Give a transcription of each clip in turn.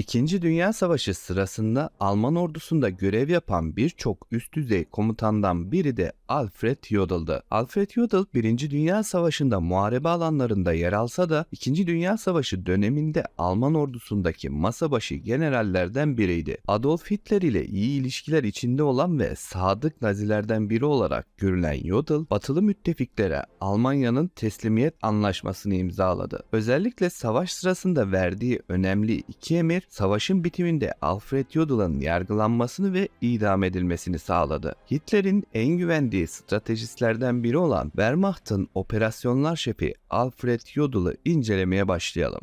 İkinci Dünya Savaşı sırasında Alman ordusunda görev yapan birçok üst düzey komutandan biri de Alfred Jodel'dı. Alfred Jodel 1. Dünya Savaşı'nda muharebe alanlarında yer alsa da 2. Dünya Savaşı döneminde Alman ordusundaki masa başı generallerden biriydi. Adolf Hitler ile iyi ilişkiler içinde olan ve sadık nazilerden biri olarak görülen Jodel, batılı müttefiklere Almanya'nın teslimiyet anlaşmasını imzaladı. Özellikle savaş sırasında verdiği önemli iki emir savaşın bitiminde Alfred Jodel'ın yargılanmasını ve idam edilmesini sağladı. Hitler'in en güvendiği stratejistlerden biri olan Wehrmacht'ın operasyonlar şefi Alfred Jodel'ı incelemeye başlayalım.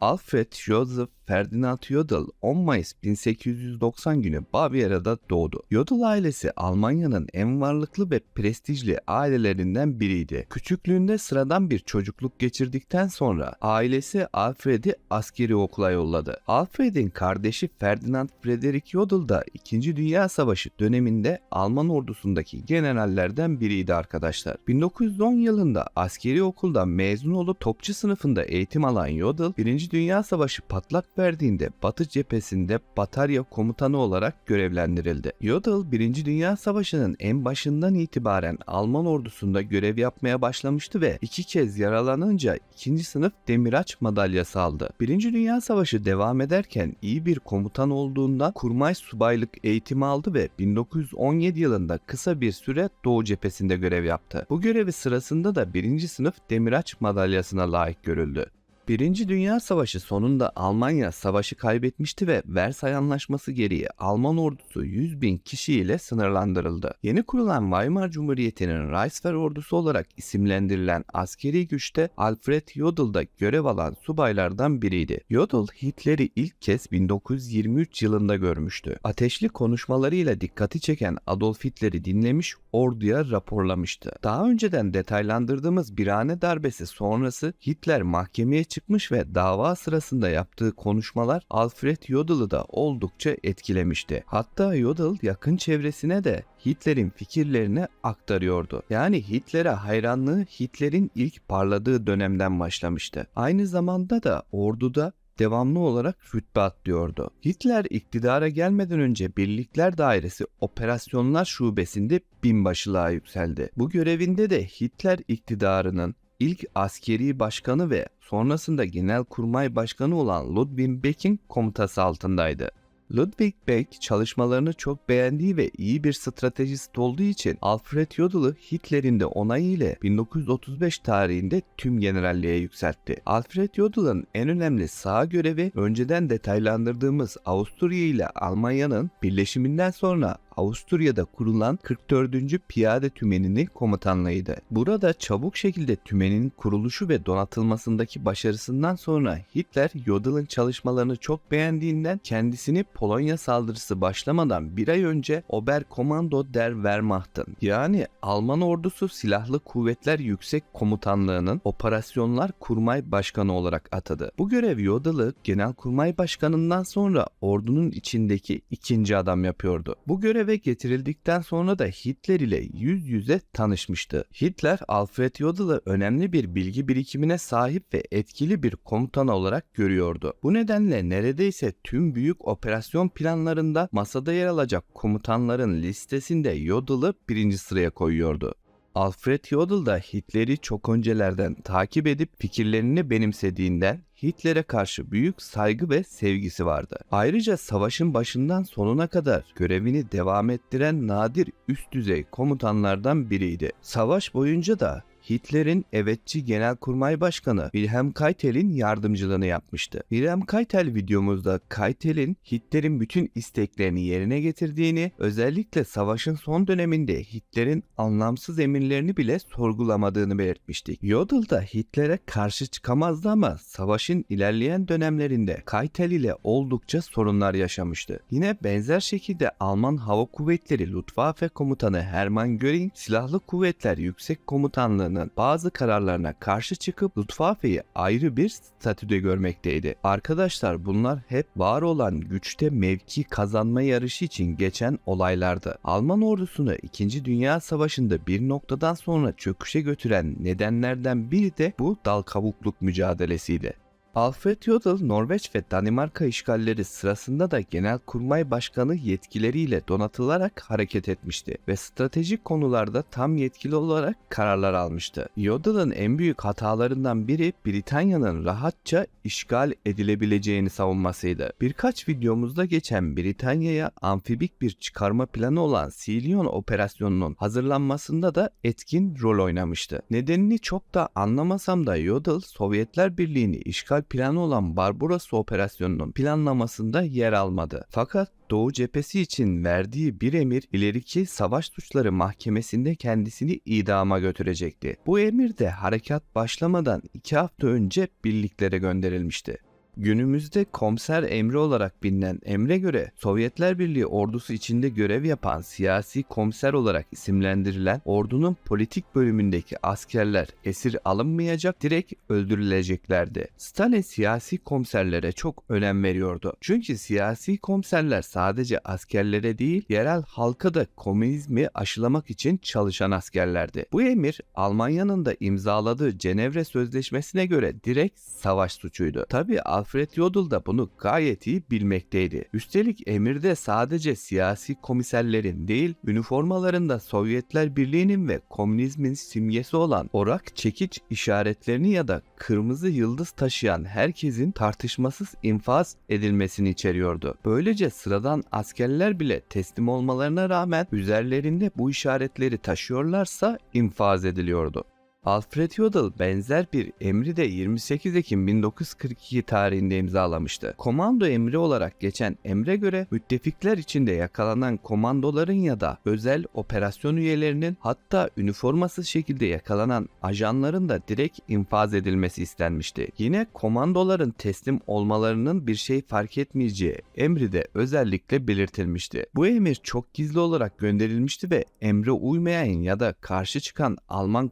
Alfred Joseph Ferdinand Jodl 10 Mayıs 1890 günü Bavyera'da doğdu. Jodl ailesi Almanya'nın en varlıklı ve prestijli ailelerinden biriydi. Küçüklüğünde sıradan bir çocukluk geçirdikten sonra ailesi Alfred'i askeri okula yolladı. Alfred'in kardeşi Ferdinand Frederick Jodl da 2. Dünya Savaşı döneminde Alman ordusundaki generallerden biriydi arkadaşlar. 1910 yılında askeri okuldan mezun olup topçu sınıfında eğitim alan Jodl, 1. Dünya Savaşı patlak verdiğinde Batı cephesinde batarya komutanı olarak görevlendirildi. Jodl 1. Dünya Savaşı'nın en başından itibaren Alman ordusunda görev yapmaya başlamıştı ve iki kez yaralanınca ikinci sınıf Demiraç madalyası aldı. 1. Dünya Savaşı devam ederken iyi bir komutan olduğundan kurmay subaylık eğitimi aldı ve 1917 yılında kısa bir süre Doğu cephesinde görev yaptı. Bu görevi sırasında da 1. sınıf Demiraç madalyasına layık görüldü. Birinci Dünya Savaşı sonunda Almanya savaşı kaybetmişti ve Versay Anlaşması gereği Alman ordusu 100 bin kişiyle sınırlandırıldı. Yeni kurulan Weimar Cumhuriyeti'nin Reichswehr ordusu olarak isimlendirilen askeri güçte Alfred Jodl da görev alan subaylardan biriydi. Jodl Hitler'i ilk kez 1923 yılında görmüştü. Ateşli konuşmalarıyla dikkati çeken Adolf Hitler'i dinlemiş, orduya raporlamıştı. Daha önceden detaylandırdığımız birane darbesi sonrası Hitler mahkemeye çıkmış ve dava sırasında yaptığı konuşmalar Alfred Jodel'ı da oldukça etkilemişti. Hatta Jodl yakın çevresine de Hitler'in fikirlerini aktarıyordu. Yani Hitler'e hayranlığı Hitler'in ilk parladığı dönemden başlamıştı. Aynı zamanda da orduda devamlı olarak rütbe atlıyordu. Hitler iktidara gelmeden önce Birlikler Dairesi Operasyonlar Şubesi'nde binbaşılığa yükseldi. Bu görevinde de Hitler iktidarının ilk askeri başkanı ve sonrasında genelkurmay başkanı olan Ludwig Beck'in komutası altındaydı. Ludwig Beck çalışmalarını çok beğendiği ve iyi bir stratejist olduğu için Alfred Jodel'ı Hitler'in de onayı ile 1935 tarihinde tüm generalliğe yükseltti. Alfred Jodel'ın en önemli sağ görevi önceden detaylandırdığımız Avusturya ile Almanya'nın birleşiminden sonra Avusturya'da kurulan 44. Piyade Tümeni'nin komutanlığıydı. Burada çabuk şekilde tümenin kuruluşu ve donatılmasındaki başarısından sonra Hitler Jodel'ın çalışmalarını çok beğendiğinden kendisini Polonya saldırısı başlamadan bir ay önce Oberkommando der Wehrmacht'ın yani Alman ordusu silahlı kuvvetler yüksek komutanlığının operasyonlar kurmay başkanı olarak atadı. Bu görev Jodel'ı genelkurmay başkanından sonra ordunun içindeki ikinci adam yapıyordu. Bu görev göreve getirildikten sonra da Hitler ile yüz yüze tanışmıştı. Hitler Alfred Jodel'ı önemli bir bilgi birikimine sahip ve etkili bir komutan olarak görüyordu. Bu nedenle neredeyse tüm büyük operasyon planlarında masada yer alacak komutanların listesinde Jodel'ı birinci sıraya koyuyordu. Alfred Jodl da Hitler'i çok öncelerden takip edip fikirlerini benimsediğinden Hitler'e karşı büyük saygı ve sevgisi vardı. Ayrıca savaşın başından sonuna kadar görevini devam ettiren nadir üst düzey komutanlardan biriydi. Savaş boyunca da Hitler'in evetçi Genelkurmay Başkanı Wilhelm Keitel'in yardımcılığını yapmıştı. Wilhelm Keitel videomuzda Keitel'in Hitler'in bütün isteklerini yerine getirdiğini, özellikle savaşın son döneminde Hitler'in anlamsız emirlerini bile sorgulamadığını belirtmiştik. Jodl da Hitler'e karşı çıkamazdı ama savaşın ilerleyen dönemlerinde Keitel ile oldukça sorunlar yaşamıştı. Yine benzer şekilde Alman Hava Kuvvetleri Luftwaffe Komutanı Hermann Göring Silahlı Kuvvetler Yüksek Komutanlığı'nın Almanya'nın bazı kararlarına karşı çıkıp Luftwaffe'yi ayrı bir statüde görmekteydi. Arkadaşlar bunlar hep var olan güçte mevki kazanma yarışı için geçen olaylardı. Alman ordusunu 2. Dünya Savaşı'nda bir noktadan sonra çöküşe götüren nedenlerden biri de bu dal kavukluk mücadelesiydi. Alfred Jodl, Norveç ve Danimarka işgalleri sırasında da Genelkurmay Başkanı yetkileriyle donatılarak hareket etmişti ve stratejik konularda tam yetkili olarak kararlar almıştı. Jodl'ın en büyük hatalarından biri Britanya'nın rahatça işgal edilebileceğini savunmasıydı. Birkaç videomuzda geçen Britanya'ya amfibik bir çıkarma planı olan Silion operasyonunun hazırlanmasında da etkin rol oynamıştı. Nedenini çok da anlamasam da Jodl, Sovyetler Birliği'ni işgal planı olan Barbarossa operasyonunun planlamasında yer almadı. Fakat Doğu cephesi için verdiği bir emir ileriki savaş suçları mahkemesinde kendisini idama götürecekti. Bu emir de harekat başlamadan iki hafta önce birliklere gönderilmişti. Günümüzde komiser emri olarak bilinen emre göre Sovyetler Birliği ordusu içinde görev yapan siyasi komiser olarak isimlendirilen ordunun politik bölümündeki askerler esir alınmayacak direkt öldürüleceklerdi. Stalin siyasi komiserlere çok önem veriyordu. Çünkü siyasi komiserler sadece askerlere değil yerel halka da komünizmi aşılamak için çalışan askerlerdi. Bu emir Almanya'nın da imzaladığı Cenevre Sözleşmesi'ne göre direkt savaş suçuydu. Tabi Alfred Jodl da bunu gayet iyi bilmekteydi. Üstelik emirde sadece siyasi komiserlerin değil, üniformalarında Sovyetler Birliği'nin ve komünizmin simgesi olan orak çekiç işaretlerini ya da kırmızı yıldız taşıyan herkesin tartışmasız infaz edilmesini içeriyordu. Böylece sıradan askerler bile teslim olmalarına rağmen üzerlerinde bu işaretleri taşıyorlarsa infaz ediliyordu. Alfred Jodl benzer bir emri de 28 Ekim 1942 tarihinde imzalamıştı. Komando emri olarak geçen emre göre müttefikler içinde yakalanan komandoların ya da özel operasyon üyelerinin hatta üniformasız şekilde yakalanan ajanların da direkt infaz edilmesi istenmişti. Yine komandoların teslim olmalarının bir şey fark etmeyeceği emri de özellikle belirtilmişti. Bu emir çok gizli olarak gönderilmişti ve emre uymayan ya da karşı çıkan Alman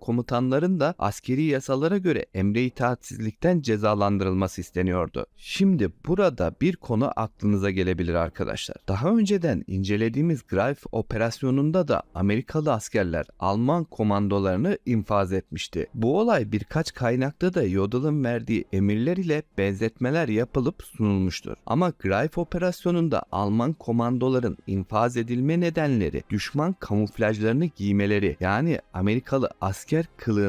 komutanların da askeri yasalara göre emre itaatsizlikten cezalandırılması isteniyordu. Şimdi burada bir konu aklınıza gelebilir arkadaşlar. Daha önceden incelediğimiz Greif operasyonunda da Amerikalı askerler Alman komandolarını infaz etmişti. Bu olay birkaç kaynakta da Jodl'ın verdiği emirler ile benzetmeler yapılıp sunulmuştur. Ama Greif operasyonunda Alman komandoların infaz edilme nedenleri düşman kamuflajlarını giymeleri yani Amerikalı asker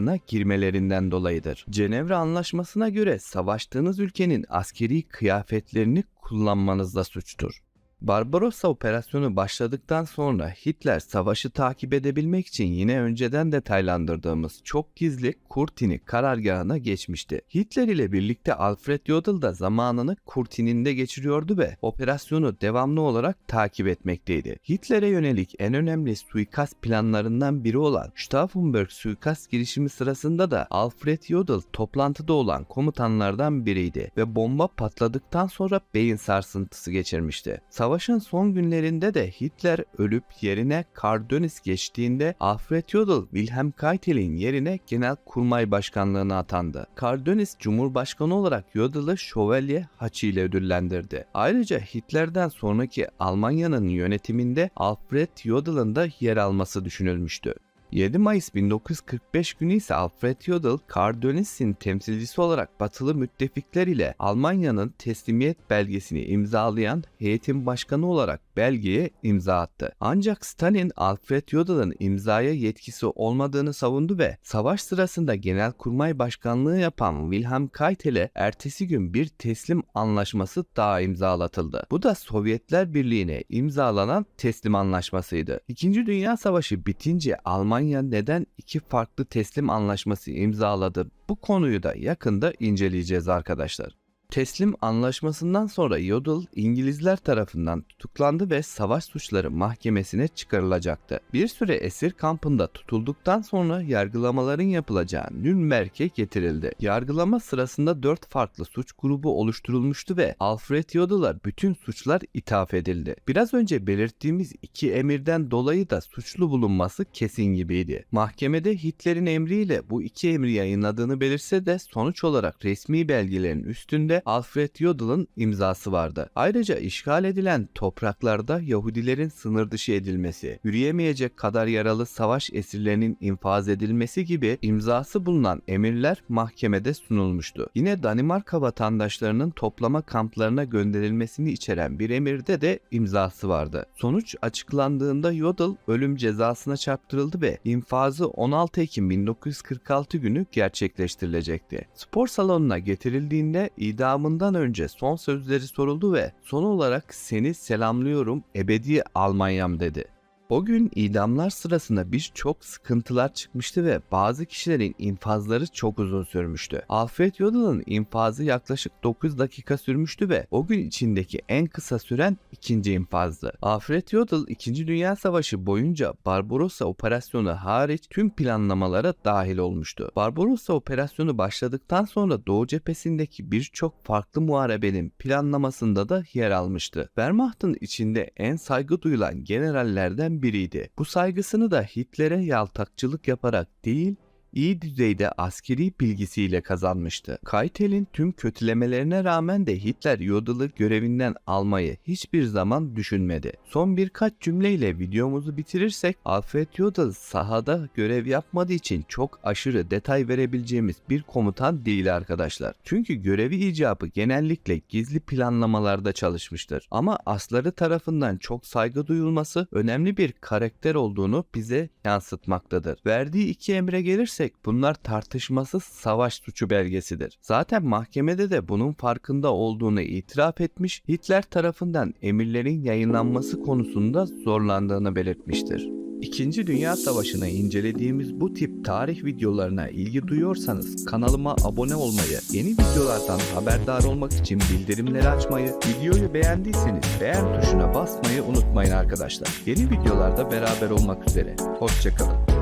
kılığına girmelerinden dolayıdır. Cenevre Anlaşması'na göre savaştığınız ülkenin askeri kıyafetlerini kullanmanız da suçtur. Barbarossa operasyonu başladıktan sonra Hitler savaşı takip edebilmek için yine önceden detaylandırdığımız çok gizli Kurtini karargahına geçmişti. Hitler ile birlikte Alfred Jodl da zamanını Kurtin'inde geçiriyordu ve operasyonu devamlı olarak takip etmekteydi. Hitler'e yönelik en önemli suikast planlarından biri olan Stauffenberg suikast girişimi sırasında da Alfred Jodl toplantıda olan komutanlardan biriydi ve bomba patladıktan sonra beyin sarsıntısı geçirmişti. Savaşın son günlerinde de Hitler ölüp yerine Karl Dönitz geçtiğinde Alfred Jodl Wilhelm Keitel'in yerine Genelkurmay Başkanlığına atandı. Karl Dönitz Cumhurbaşkanı olarak Jodl'ı Şövalye Haçı ile ödüllendirdi. Ayrıca Hitler'den sonraki Almanya'nın yönetiminde Alfred Jodl'ın da yer alması düşünülmüştü. 7 Mayıs 1945 günü ise Alfred Jodl, Karl Dönitz'in temsilcisi olarak batılı müttefikler ile Almanya'nın teslimiyet belgesini imzalayan heyetin başkanı olarak belgeye imza attı. Ancak Stalin Alfred Jodl'ın imzaya yetkisi olmadığını savundu ve savaş sırasında Genelkurmay Başkanlığı yapan Wilhelm Keitel'e ertesi gün bir teslim anlaşması daha imzalatıldı. Bu da Sovyetler Birliği'ne imzalanan teslim anlaşmasıydı. İkinci Dünya Savaşı bitince Almanya neden iki farklı teslim anlaşması imzaladı? Bu konuyu da yakında inceleyeceğiz arkadaşlar. Teslim anlaşmasından sonra Yodel İngilizler tarafından tutuklandı ve savaş suçları mahkemesine çıkarılacaktı. Bir süre esir kampında tutulduktan sonra yargılamaların yapılacağı Nürnberg'e getirildi. Yargılama sırasında 4 farklı suç grubu oluşturulmuştu ve Alfred Yodel'a bütün suçlar ithaf edildi. Biraz önce belirttiğimiz iki emirden dolayı da suçlu bulunması kesin gibiydi. Mahkemede Hitler'in emriyle bu iki emri yayınladığını belirse de sonuç olarak resmi belgelerin üstünde Alfred Yodel'ın imzası vardı. Ayrıca işgal edilen topraklarda Yahudilerin sınır dışı edilmesi, yürüyemeyecek kadar yaralı savaş esirlerinin infaz edilmesi gibi imzası bulunan emirler mahkemede sunulmuştu. Yine Danimarka vatandaşlarının toplama kamplarına gönderilmesini içeren bir emirde de imzası vardı. Sonuç açıklandığında Yodel ölüm cezasına çarptırıldı ve infazı 16 Ekim 1946 günü gerçekleştirilecekti. Spor salonuna getirildiğinde idamından önce son sözleri soruldu ve son olarak seni selamlıyorum ebedi Almanyam dedi. O gün idamlar sırasında birçok sıkıntılar çıkmıştı ve bazı kişilerin infazları çok uzun sürmüştü. Alfred Yodel'ın infazı yaklaşık 9 dakika sürmüştü ve o gün içindeki en kısa süren ikinci infazdı. Alfred Yodel 2. Dünya Savaşı boyunca Barbarossa operasyonu hariç tüm planlamalara dahil olmuştu. Barbarossa operasyonu başladıktan sonra Doğu cephesindeki birçok farklı muharebenin planlamasında da yer almıştı. Wehrmacht'ın içinde en saygı duyulan generallerden biriydi. Bu saygısını da Hitler'e yaltakçılık yaparak değil, iyi düzeyde askeri bilgisiyle kazanmıştı. Keitel'in tüm kötülemelerine rağmen de Hitler Yodel'ı görevinden almayı hiçbir zaman düşünmedi. Son birkaç cümleyle videomuzu bitirirsek Alfred Yodel sahada görev yapmadığı için çok aşırı detay verebileceğimiz bir komutan değil arkadaşlar. Çünkü görevi icabı genellikle gizli planlamalarda çalışmıştır. Ama asları tarafından çok saygı duyulması önemli bir karakter olduğunu bize yansıtmaktadır. Verdiği iki emre gelirsek bunlar tartışmasız savaş suçu belgesidir. Zaten mahkemede de bunun farkında olduğunu itiraf etmiş, Hitler tarafından emirlerin yayınlanması konusunda zorlandığını belirtmiştir. İkinci Dünya Savaşı'nı incelediğimiz bu tip tarih videolarına ilgi duyuyorsanız kanalıma abone olmayı, yeni videolardan haberdar olmak için bildirimleri açmayı, videoyu beğendiyseniz beğen tuşuna basmayı unutmayın arkadaşlar. Yeni videolarda beraber olmak üzere. Hoşçakalın.